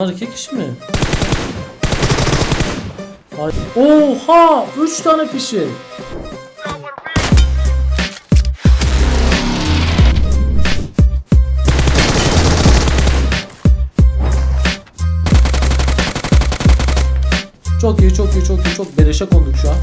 Bunlar iki kişi mi? Ay. Oha! Üç tane fişi. Çok iyi, çok iyi, çok iyi, çok beleşe konduk şu an.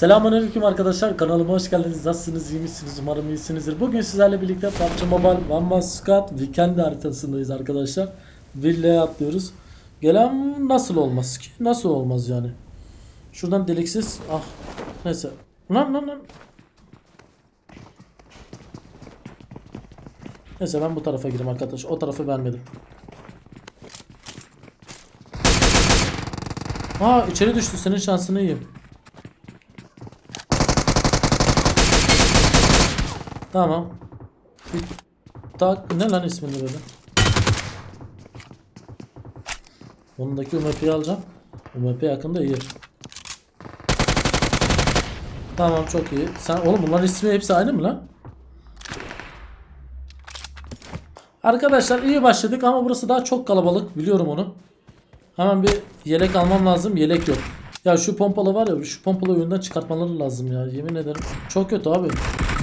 Selamünaleyküm arkadaşlar kanalıma hoş geldiniz. Nasılsınız? iyi misiniz? Umarım iyisinizdir. Bugün sizlerle birlikte PUBG Mobile One Man Squad Weekend haritasındayız arkadaşlar. Villa'ya atlıyoruz. Gelen nasıl olmaz ki? Nasıl olmaz yani? Şuradan deliksiz. Ah. Neyse. Lan lan lan. Neyse ben bu tarafa gireyim arkadaş. O tarafı vermedim. Aa içeri düştü. Senin şansını yiyeyim. Tamam. Tak ne lan ismini böyle? Bundaki UMP'yi alacağım. UMP yakında iyi. Tamam çok iyi. Sen oğlum bunların ismi hepsi aynı mı lan? Arkadaşlar iyi başladık ama burası daha çok kalabalık. Biliyorum onu. Hemen bir yelek almam lazım. Yelek yok. Ya şu pompalı var ya şu pompalı oyundan çıkartmaları lazım ya. Yemin ederim. Çok kötü abi.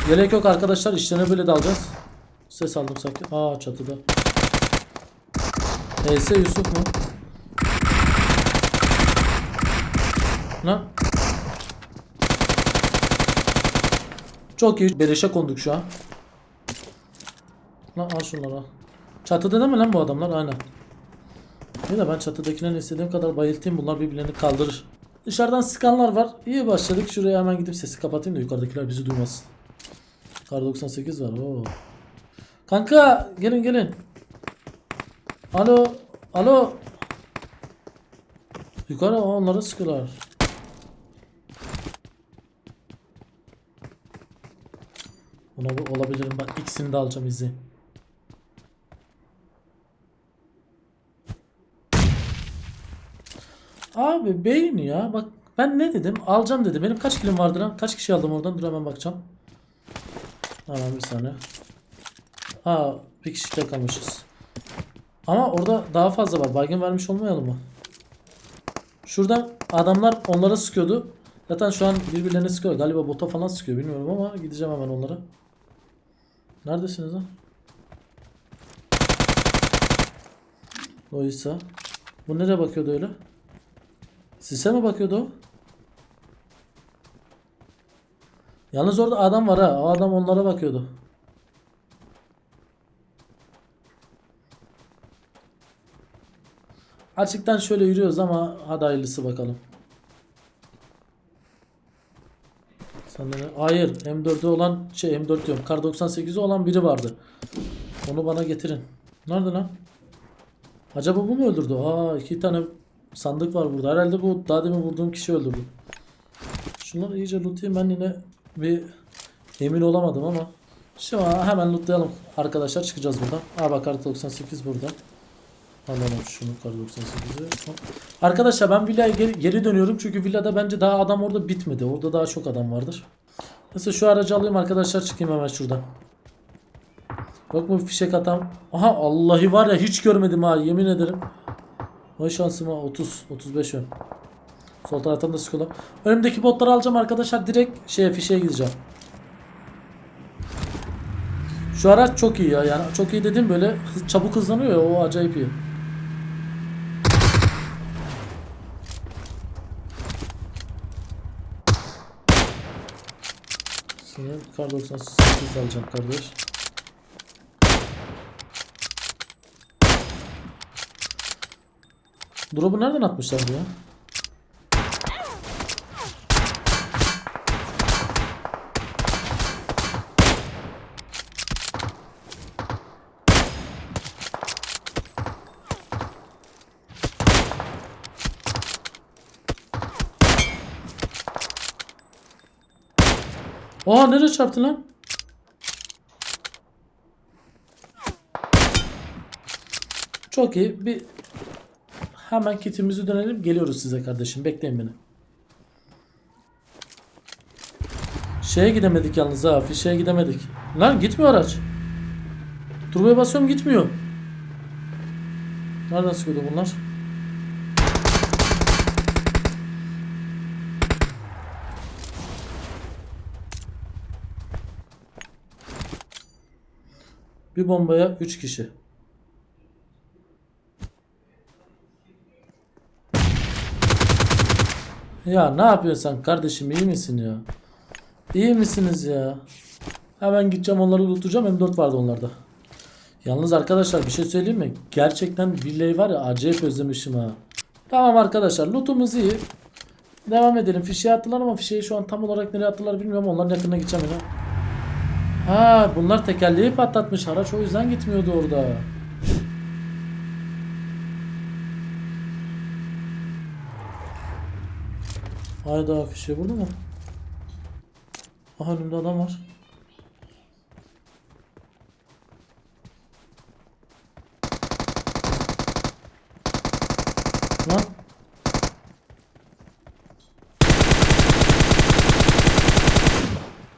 Yelek yok arkadaşlar. İşlerine böyle dalacağız. Ses aldım sanki. Aa çatıda. HS Yusuf mu? Lan. Çok iyi. Beleşe konduk şu an. Lan al şunları. Çatıda değil mi lan bu adamlar? Aynen. Bir de ben çatıdakilerin istediğim kadar bayıltayım. Bunlar birbirlerini kaldırır. Dışarıdan sıkanlar var. İyi başladık. Şuraya hemen gidip sesi kapatayım da yukarıdakiler bizi duymasın. Kar 98 var. Oo. Kanka gelin gelin. Alo. Alo. Yukarı onları sıkılar. Buna bu olabilirim. Bak ikisini de alacağım izleyin. Abi beyin ya. Bak ben ne dedim? Alacağım dedi. Benim kaç kilim vardı lan? Kaç kişi aldım oradan? Dur hemen bakacağım. Hemen bir saniye. Ha bir kişi de kalmışız. Ama orada daha fazla var. Baygın vermiş olmayalım mı? Şuradan adamlar onlara sıkıyordu. Zaten şu an birbirlerine sıkıyor. Galiba bota falan sıkıyor bilmiyorum ama gideceğim hemen onlara. Neredesiniz lan? Oysa. Bu nereye bakıyordu öyle? Sise mi bakıyordu o? Yalnız orada adam var ha. O adam onlara bakıyordu. Açıktan şöyle yürüyoruz ama hadi hayırlısı bakalım. Sanırım hayır M4'ü olan şey M4 diyorum. Kar 98'i olan biri vardı. Onu bana getirin. Nerede lan? Acaba bu mu öldürdü? Aa iki tane sandık var burada. Herhalde bu daha demin vurduğum kişi öldürdü. Şunları iyice lootlayayım ben yine bir emin olamadım ama. Şimdi hemen lootlayalım arkadaşlar çıkacağız buradan. Aa bak kar 98 burada. Alalım şunu kar 98'i. Arkadaşlar ben villaya geri, dönüyorum çünkü villada bence daha adam orada bitmedi. Orada daha çok adam vardır. Mesela şu aracı alayım arkadaşlar çıkayım hemen şuradan. Yok mu fişek atam? Aha Allah'ı var ya hiç görmedim ha yemin ederim. Vay şansıma 30 35 ön. Sol taraftan da sıkıyorlar. Önümdeki botları alacağım arkadaşlar direkt şeye fişeye gideceğim. Şu araç çok iyi ya yani çok iyi dedim böyle hız- çabuk hızlanıyor ya o acayip iyi. Senin kar 98 alacağım kardeş. Drop'u nereden atmışlar ya? Oha nereye çarptı lan? Çok iyi. Bir hemen kitimizi dönelim. Geliyoruz size kardeşim. Bekleyin beni. Şeye gidemedik yalnız ha. Fişeye gidemedik. Lan gitmiyor araç. Turboya basıyorum gitmiyor. Nereden sıkıyordu bunlar? Bir bombaya 3 kişi. Ya ne yapıyorsun kardeşim iyi misin ya? İyi misiniz ya? Hemen gideceğim onları unutacağım. M4 vardı onlarda. Yalnız arkadaşlar bir şey söyleyeyim mi? Gerçekten billahi var ya acayip özlemişim ha. Tamam arkadaşlar lootumuz iyi. Devam edelim. Fişeği attılar ama fişeği şu an tam olarak nereye attılar bilmiyorum. Onların yakınına gideceğim yine. Ha bunlar tekerleği patlatmış. Araç o yüzden gitmiyordu orada. Hayda fişeği burada mı? Aha önümde adam var. Lan.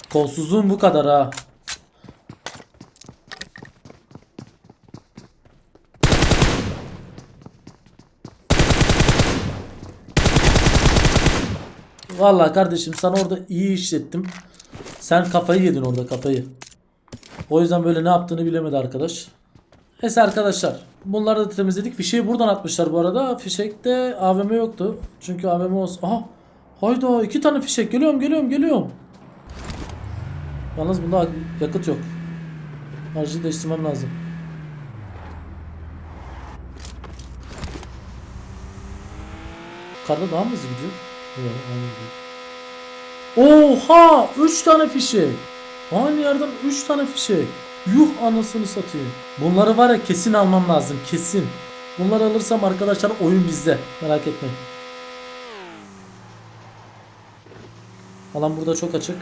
Kolsuzluğum bu kadar ha. Vallahi kardeşim sana orada iyi işlettim. Sen kafayı yedin orada kafayı. O yüzden böyle ne yaptığını bilemedi arkadaş. Neyse arkadaşlar. Bunları da temizledik. Fişeği buradan atmışlar bu arada. Fişekte AVM yoktu. Çünkü AVM olsun. Aha. Hayda iki tane fişek. Geliyorum geliyorum geliyorum. Yalnız bunda yakıt yok. Harcı değiştirmem lazım. Karda daha mı hızlı gidiyor? Gidiyor. Oha! 3 tane fişek. Aynı yerden 3 tane fişek. Yuh anasını satayım. Bunları var ya kesin almam lazım kesin. Bunları alırsam arkadaşlar oyun bizde. Merak etmeyin. Alan burada çok açık.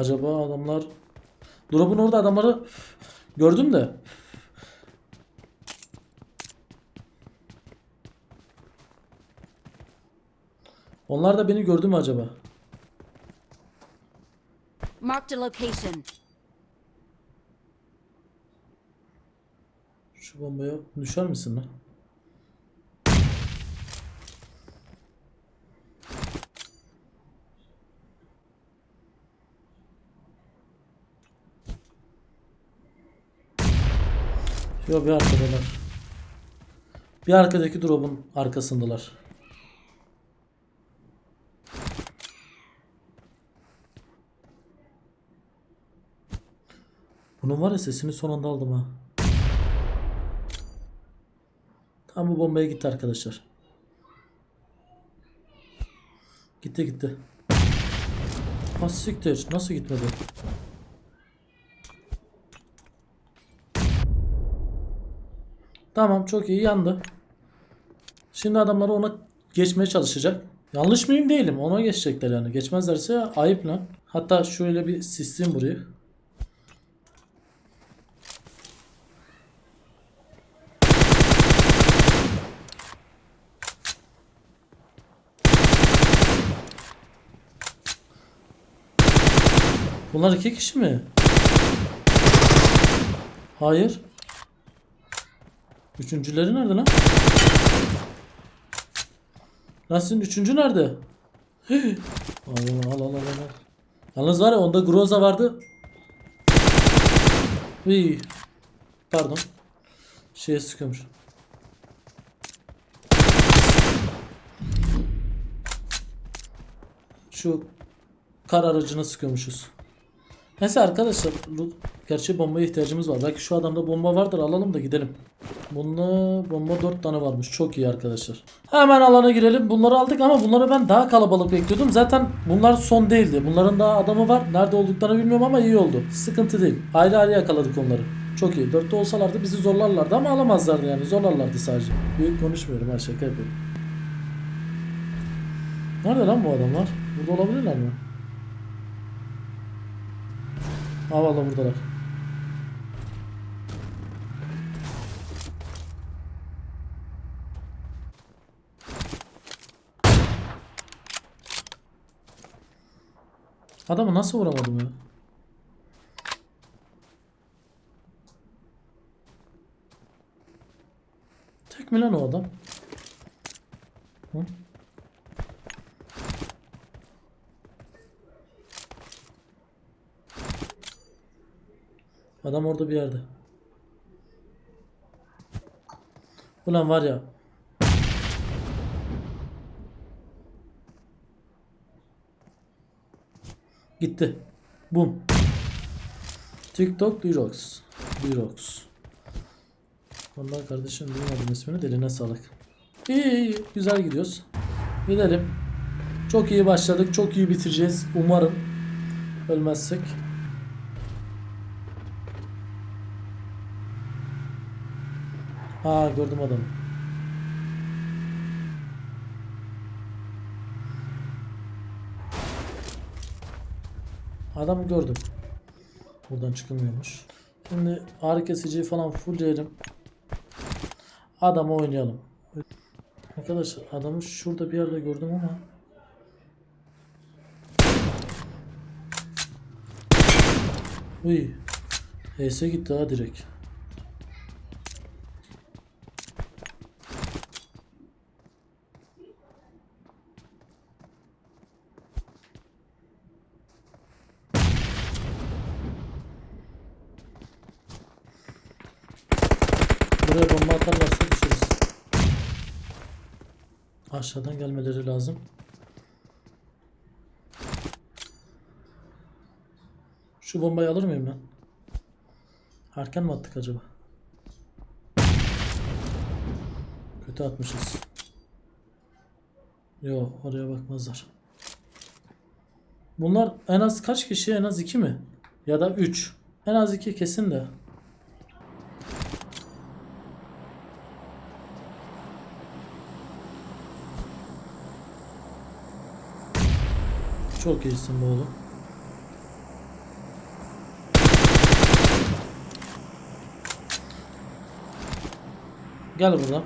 Acaba adamlar Drop'un orada adamları gördüm de Onlar da beni gördü mü acaba? Marked a location. Şu bombaya düşer misin lan? Yok bir arkadalar. Bir arkadaki drop'un arkasındalar. Bunun var ya sesini son anda aldım ha. Tam bu bombaya gitti arkadaşlar. Gitti gitti. Ha siktir. Nasıl gitmedi? Tamam çok iyi yandı. Şimdi adamlar ona geçmeye çalışacak. Yanlış mıyım değilim. Ona geçecekler yani. Geçmezlerse ayıp lan. Hatta şöyle bir sistem burayı. Bunlar iki kişi mi? Hayır. Üçüncüleri nerede lan? Lan sizin üçüncü nerede? Al al al al al. Yalnız var ya onda Groza vardı. Hii. Pardon. Şeye sıkıyormuş. Şu kar aracına sıkıyormuşuz. Neyse arkadaşlar gerçi bombaya ihtiyacımız var. Belki şu adamda bomba vardır alalım da gidelim. Bunda bomba 4 tane varmış. Çok iyi arkadaşlar. Hemen alana girelim. Bunları aldık ama bunları ben daha kalabalık bekliyordum. Zaten bunlar son değildi. Bunların daha adamı var. Nerede olduklarını bilmiyorum ama iyi oldu. Sıkıntı değil. Ayrı ayrı yakaladık onları. Çok iyi. Dörtte olsalardı bizi zorlarlardı ama alamazlardı yani. Zorlarlardı sadece. Büyük konuşmuyorum. Her şaka yapıyorum. Nerede lan bu adamlar? Burada olabilirler mi? Ha valla buradalar. Adamı nasıl vuramadım ya? Tek mi lan o adam? Hı? Adam orada bir yerde. Ulan var ya. Gitti. Bum. TikTok Durox. Durox. Vallahi kardeşim duymadım ismini de eline sağlık. İyi, iyi iyi güzel gidiyoruz. Gidelim. Çok iyi başladık. Çok iyi bitireceğiz. Umarım ölmezsek. Aa gördüm adamı. Adamı gördüm. Buradan çıkılmıyormuş. Şimdi ağrı kesiciyi falan fullleyelim. Adamı oynayalım. Arkadaşlar adamı şurada bir yerde gördüm ama Uy. HS gitti ha direkt. Aşağıdan gelmeleri lazım. Şu bombayı alır mıyım ben? Erken mi attık acaba? Kötü atmışız. Yo oraya bakmazlar. Bunlar en az kaç kişi? En az iki mi? Ya da üç. En az iki kesin de. Çok iyisin bu oğlum. Gel buradan.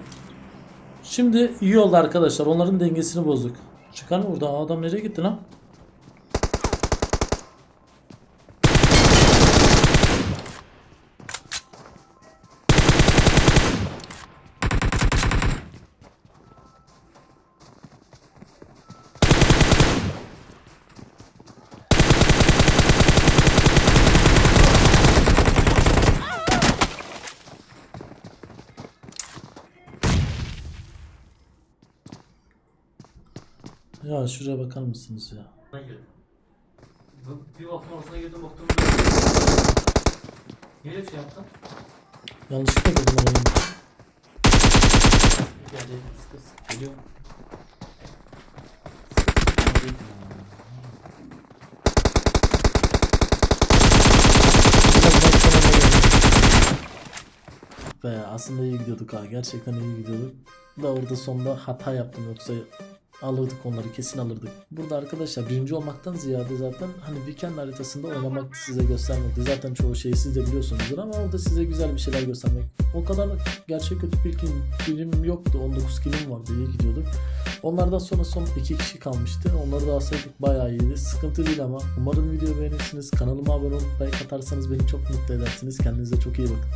Şimdi iyi oldu arkadaşlar. Onların dengesini bozduk. Burada? Aa, Adam nereye gitti lan? Ya şuraya bakar mısınız ya? Ona girdim. Bu- Bir baktım ortasına girdim baktım. Niye öyle bir şey yaptın? Yanlışlıkla girdim oraya. Geldi sıkı sıkı geliyor. Ve aslında iyi gidiyorduk ha. Gerçekten iyi gidiyorduk. Da orada sonunda hata yaptım yoksa alırdık onları kesin alırdık. Burada arkadaşlar birinci olmaktan ziyade zaten hani weekend haritasında oynamak size göstermekti. Zaten çoğu şeyi siz de biliyorsunuzdur ama orada size güzel bir şeyler göstermek. O kadar gerçek kötü bir film yoktu. 19 kilim vardı iyi gidiyorduk. Onlardan sonra son iki kişi kalmıştı. Onları da alsaydık bayağı iyiydi. Sıkıntı değil ama. Umarım videoyu beğenirsiniz. Kanalıma abone olup like atarsanız beni çok mutlu edersiniz. Kendinize çok iyi bakın.